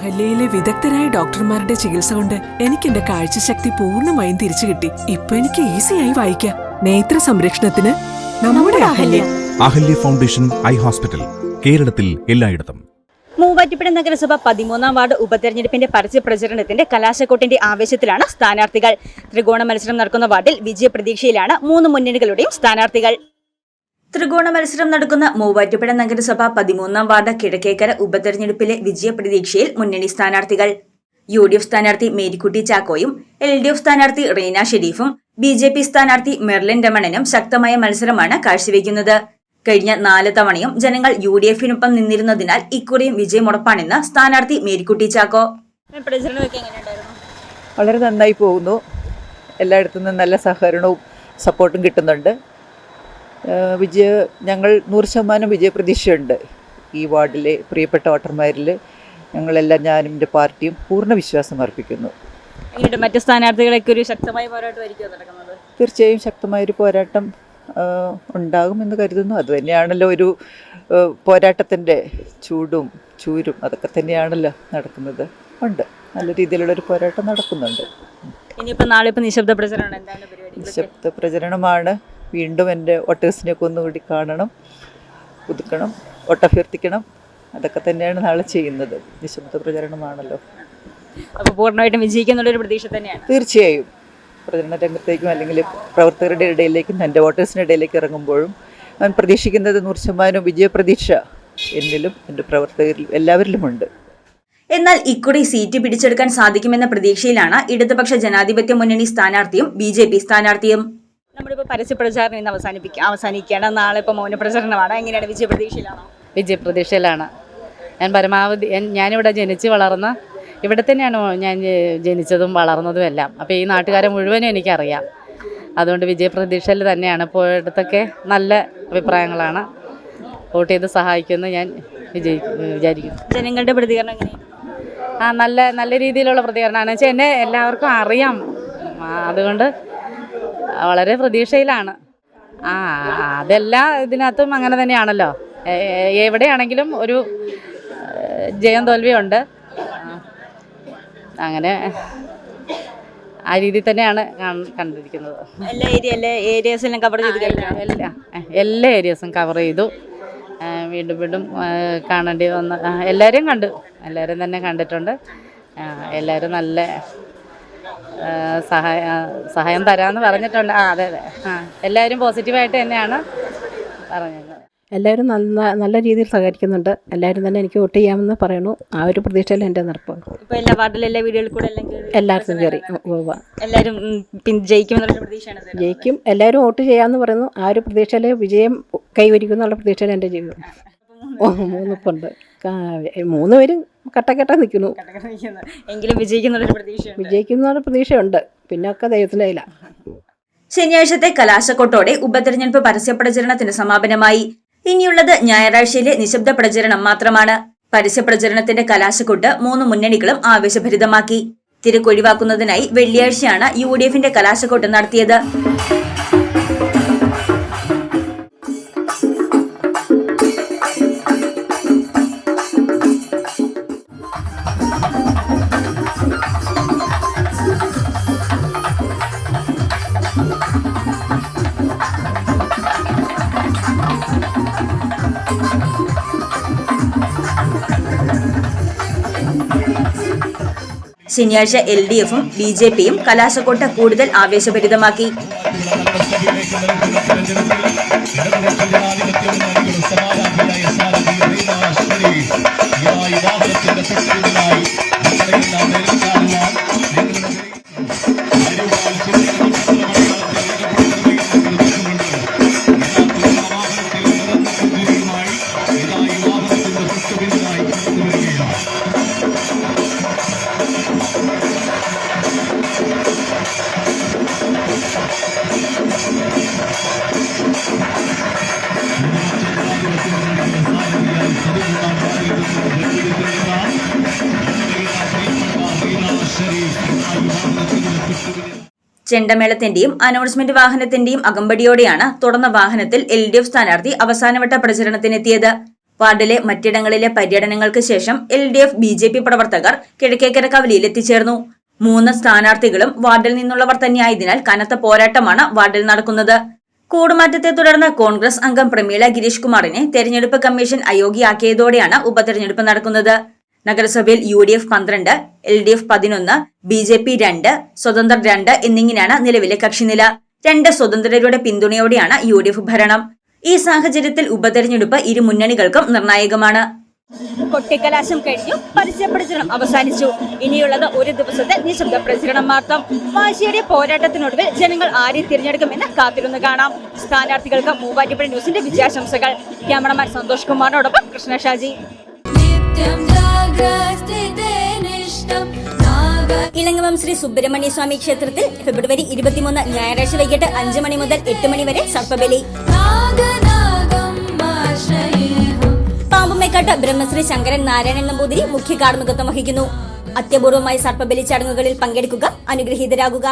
അഹല്യയിലെ വിദഗ്ധരായ ഡോക്ടർമാരുടെ ചികിത്സ കൊണ്ട് എനിക്ക് എന്റെ കാഴ്ചശക്തി പൂർണമായും തിരിച്ചു കിട്ടി. ഇപ്പൊ എനിക്ക് ഈസിയായി വായിക്കാം. നേത്ര സംരക്ഷണത്തിന് നമ്മുടെ Ahalya. Ahalya foundation eye hospital കേരളത്തിൽ എല്ലായിടത്തും. മൂവാറ്റുപുഴ നഗരസഭ പതിമൂന്നാം വാർഡ് ഉപതെരഞ്ഞെടുപ്പിന്റെ പരസ്യ പ്രചരണത്തിന്റെ കലാശക്കോട്ടിന്റെ ആവേശത്തിലാണ് സ്ഥാനാർത്ഥികൾ. ത്രികോണ മത്സരം നടക്കുന്ന വാർഡിൽ വിജയപ്രതീക്ഷയിലാണ് മൂന്ന് മുന്നണികളുടെയും സ്ഥാനാർത്ഥികൾ. ത്രികോണ മത്സരം നടക്കുന്ന മൂവാറ്റുപുഴ നഗരസഭ പതിമൂന്നാം വാർഡ് കിഴക്കേക്കര ഉപതെരഞ്ഞെടുപ്പിലെ വിജയപ്രതീക്ഷയിൽ മുന്നണി സ്ഥാനാർത്ഥികൾ. യു ഡി എഫ് സ്ഥാനാർത്ഥി മേരിക്കുട്ടി ചാക്കോയും എൽ ഡി എഫ് സ്ഥാനാർത്ഥി റീന ഷെരീഫും ബി ജെ പി സ്ഥാനാർത്ഥി മെർലിൻ രമണനും ശക്തമായ മത്സരമാണ് കാഴ്ചവെക്കുന്നത്. കഴിഞ്ഞ നാല് തവണയും ജനങ്ങൾ യു ഡി എഫിനൊപ്പം നിന്നിരുന്നതിനാൽ ഇക്കുറിയും വിജയമുറപ്പാണെന്ന് സ്ഥാനാർത്ഥി മേരിക്കുട്ടി ചാക്കോ. വളരെ നന്നായി പോകുന്നു. എല്ലായിടത്തു നല്ല സഹകരണവും സപ്പോർട്ടും കിട്ടുന്നുണ്ട്. വിജയ ഞങ്ങൾ നൂറ് ശതമാനം വിജയപ്രതീക്ഷയുണ്ട് ഈ വാർഡിലെ പ്രിയപ്പെട്ട വോട്ടർമാരിൽ. ഞങ്ങളെല്ലാം ഞാനും എന്റെ പാർട്ടിയും പൂർണ വിശ്വാസം അർപ്പിക്കുന്നു. മറ്റു മറ്റ് സ്ഥാനാർത്ഥികളൊക്കെ ഒരു ശക്തമായ പോരാട്ടമായിരിക്കും നടക്കുന്നത്? തീർച്ചയായും ശക്തമായൊരു പോരാട്ടം ഉണ്ടാകുമെന്ന് കരുതുന്നു. അതുതന്നെയാണല്ലോ ഒരു പോരാട്ടത്തിന്റെ ചൂടും ചൂരും അതൊക്കെ തന്നെയാണല്ലോ നടക്കുന്നത്. ഉണ്ട്. നല്ല രീതിയിലുള്ളൊരു പോരാട്ടം നടക്കുന്നുണ്ട്. ഇനിയിപ്പോൾ നാളെ ഇപ്പോൾ നിശബ്ദ പ്രചരണം എന്താണ് നിശബ്ദ പ്രചരണമാണ്. വീണ്ടും എന്റെ ഒട്ടേഴ്സിനെയൊക്കെ ഒന്നുകൂടി കാണണം പുതുക്കണം ഒട്ടഭ്യർത്ഥിക്കണം. അതൊക്കെ തന്നെയാണ് നാളെ ചെയ്യുന്നത്. നിശബ്ദ പ്രചരണമാണല്ലോ. അപ്പോൾ പൂർണമായിട്ടും വിജയിക്കുന്നുള്ളൊരു പ്രതീക്ഷ തന്നെയാണ്. തീർച്ചയായും. പ്രചരണ രംഗത്തേക്കും അല്ലെങ്കിൽ പ്രവർത്തകരുടെ ഇടയിലേക്കും എന്റെ വോട്ടേഴ്സിന്റെ ഇടയിലേക്ക് ഇറങ്ങുമ്പോഴും ഞാൻ പ്രതീക്ഷിക്കുന്നത് നൂറ് ശതമാനം വിജയപ്രതീക്ഷ എന്നിലും എന്റെ പ്രവർത്തകരിലും എല്ലാവരിലുമുണ്ട്. എന്നാൽ ഇക്കുറി സീറ്റ് പിടിച്ചെടുക്കാൻ സാധിക്കുമെന്ന പ്രതീക്ഷയിലാണ് ഇടതുപക്ഷ ജനാധിപത്യ മുന്നണി സ്ഥാനാർത്ഥിയും ബി ജെ പി സ്ഥാനാർത്ഥിയും. നമ്മളിപ്പോ പരസ്യ പ്രചാരണം ഇന്ന് അവസാനിപ്പിക്കുക അവസാനിക്കുകയാണ്. നാളെ ഇപ്പൊ മൗന പ്രചരണമാണ്. എങ്ങനെയാണ് വിജയപ്രതീക്ഷയിലാണോ? വിജയപ്രതീക്ഷയിലാണ്. ഞാൻ പരമാവധി ഞാനിവിടെ ജനിച്ച് വളർന്ന ഇവിടെ തന്നെയാണ് ഞാൻ ജനിച്ചതും വളർന്നതും എല്ലാം. അപ്പോൾ ഈ നാട്ടുകാരെ മുഴുവനും എനിക്കറിയാം. അതുകൊണ്ട് വിജയപ്രതീക്ഷയിൽ തന്നെയാണ് പോയിടത്തൊക്കെ നല്ല അഭിപ്രായങ്ങളാണ്. വോട്ട് ചെയ്ത് സഹായിക്കുമെന്ന് ഞാൻ വിജയിക്കും വിചാരിക്കുന്നു. ജനങ്ങളുടെ പ്രതികരണം എങ്ങനെയാണ്? ആ നല്ല നല്ല രീതിയിലുള്ള പ്രതികരണമാണ്. വെച്ചാൽ എന്നെ എല്ലാവർക്കും അറിയാം. അതുകൊണ്ട് വളരെ പ്രതീക്ഷയിലാണ്. ആ അതെല്ലാ ഇതിനകത്തും അങ്ങനെ തന്നെയാണല്ലോ. എവിടെയാണെങ്കിലും ഒരു ജയം തോൽവിയുണ്ട്. അങ്ങനെ ആ രീതിയിൽ തന്നെയാണ് കണ്ടിരിക്കുന്നത്. എല്ലാ ഏരിയ എല്ലാ ഏരിയാസിലും കവർ ചെയ്ത് എല്ലാ എല്ലാ ഏരിയസും കവർ ചെയ്തു. വീണ്ടും വീണ്ടും കാണേണ്ടി വന്ന എല്ലാവരെയും കണ്ടു. എല്ലാവരും തന്നെ കണ്ടിട്ടുണ്ട്. എല്ലാവരും നല്ല സഹായ സഹായം തരാമെന്ന് പറഞ്ഞിട്ടുണ്ട്. ആ അതെ അതെ. ആ എല്ലാവരും പോസിറ്റീവായിട്ട് തന്നെയാണ് പറഞ്ഞത്. എല്ലാവരും നന്ന നല്ല രീതിയിൽ സഹകരിക്കുന്നുണ്ട്. എല്ലാവരും തന്നെ എനിക്ക് വോട്ട് ചെയ്യാമെന്ന് പറയണു ആ ഒരു പ്രതീക്ഷയിൽ എന്റെ ഇപ്പൊ എല്ലാ വാർഡിലും എല്ലാ വീടുകളിൽ കൂടെ എല്ലാവർക്കും കയറി. എല്ലാവരും ജയിക്കുമെന്നുള്ള പ്രതീക്ഷയാണ്. ജയിക്കും. എല്ലാവരും വോട്ട് ചെയ്യാമെന്ന് പറയുന്നു. ആ ഒരു പ്രതീക്ഷയിൽ വിജയം കൈവരിക്കും എന്നുള്ള പ്രതീക്ഷയിൽ എന്റെ ജീവിതം. മൂന്നിപ്പുണ്ട് മൂന്ന് പേരും കട്ടക്കെട്ട നിൽക്കുന്നു. എങ്കിലും വിജയിക്കുന്ന പ്രതീക്ഷയുണ്ട്. വിജയിക്കുന്ന പ്രതീക്ഷയുണ്ട്. പിന്നെ ഒക്കെ ദൈവത്തിന്റെ കയ്യിലാണ് ശനിയാഴ്ചത്തെ കലാശക്കൊട്ടോടെ ഉപതെരഞ്ഞെടുപ്പ് പരസ്യ പ്രചരണത്തിന് സമാപനമായി. ഇനിയുള്ളത് ഞായറാഴ്ചയിലെ നിശബ്ദ പ്രചരണം മാത്രമാണ്. പരസ്യ പ്രചരണത്തിന്റെ കലാശക്കൊട്ട് മൂന്ന് മുന്നണികളും ആവേശഭരിതമാക്കി. തിരക്കൊഴിവാക്കുന്നതിനായി വെള്ളിയാഴ്ചയാണ് യു ഡി എഫിന്റെ കലാശക്കൊട്ട് നടത്തിയത്. ശനിയാഴ്ച എൽ ഡി എഫും ബി ജെ പിയും കലാശക്കോട്ട കൂടുതൽ ആവേശഭരിതമാക്കി. ചെണ്ടമേളത്തിന്റെയും അനൗൺസ്മെന്റ് വാഹനത്തിന്റെയും അകമ്പടിയോടെയാണ് തുറന്ന വാഹനത്തിൽ എൽ ഡി എഫ് സ്ഥാനാർത്ഥി അവസാനവട്ട പ്രചരണത്തിനെത്തിയത്. വാർഡിലെ മറ്റിടങ്ങളിലെ പര്യടനങ്ങൾക്ക് ശേഷം L D F B J P പ്രവർത്തകർ കിഴക്കേക്കര കവലിയിൽ എത്തിച്ചേർന്നു. മൂന്ന് സ്ഥാനാർത്ഥികളും വാർഡിൽ നിന്നുള്ളവർ തന്നെയായതിനാൽ കനത്ത പോരാട്ടമാണ് വാർഡിൽ നടക്കുന്നത്. കൂടുമാറ്റത്തെ തുടർന്ന് കോൺഗ്രസ് അംഗം പ്രമീള ഗിരീഷ് കുമാറിനെ തെരഞ്ഞെടുപ്പ് കമ്മീഷൻ അയോഗ്യയാക്കിയതോടെയാണ് ഉപതെരഞ്ഞെടുപ്പ് നടക്കുന്നത്. നഗരസഭയിൽ യു ഡി എഫ് പന്ത്രണ്ട് എൽ ഡി എഫ് പതിനൊന്ന് ബി ജെ പി രണ്ട് സ്വതന്ത്ര രണ്ട് എന്നിങ്ങനെയാണ് നിലവിലെ കക്ഷിനില. രണ്ട് സ്വതന്ത്രരുടെ പിന്തുണയോടെയാണ് യു ഡി എഫ് ഭരണം. ഈ സാഹചര്യത്തിൽ ഉപതെരഞ്ഞെടുപ്പ് ഇരു മുന്നണികൾക്കും നിർണായകമാണ്. കൊട്ടിക്കലാശം കഴിഞ്ഞു പരസ്യ പ്രചരണം അവസാനിച്ചു. ഇനിയുള്ളത് ഒരു ദിവസത്തെ നിശബ്ദ പ്രചരണം മാത്രം. വാശിയുടെ പോരാട്ടത്തിനൊടുവിൽ ജനങ്ങൾ ആരെ തിരഞ്ഞെടുക്കുമെന്ന് കാത്തിരുന്ന് കാണാം. സ്ഥാനാർത്ഥികൾക്ക് മൂവാറ്റുപുഴ ന്യൂസിന്റെ വിജയാശംസകൾ. ക്യാമറമാൻ സന്തോഷ് കുമാറിനോടൊപ്പം കൃഷ്ണ ഷാജി. ഇളങ്ങമം ശ്രീ സുബ്രഹ്മണ്യ സ്വാമി ക്ഷേത്രത്തിൽ ഫെബ്രുവരി ഇരുപത്തിമൂന്ന് ഞായറാഴ്ച വൈകിട്ട് അഞ്ച് മണി മുതൽ എട്ട് മണി വരെ സർപ്പബലി. പാമ്പുമേക്കാട്ട് ബ്രഹ്മശ്രീ ശങ്കരൻ നാരായണൻ നമ്പൂതിരി മുഖ്യ കാർമ്മികത്വം വഹിക്കുന്നു. അത്യപൂർവമായ സർപ്പബലി ചടങ്ങുകളിൽ പങ്കെടുക്കുക അനുഗ്രഹീതരാകുക.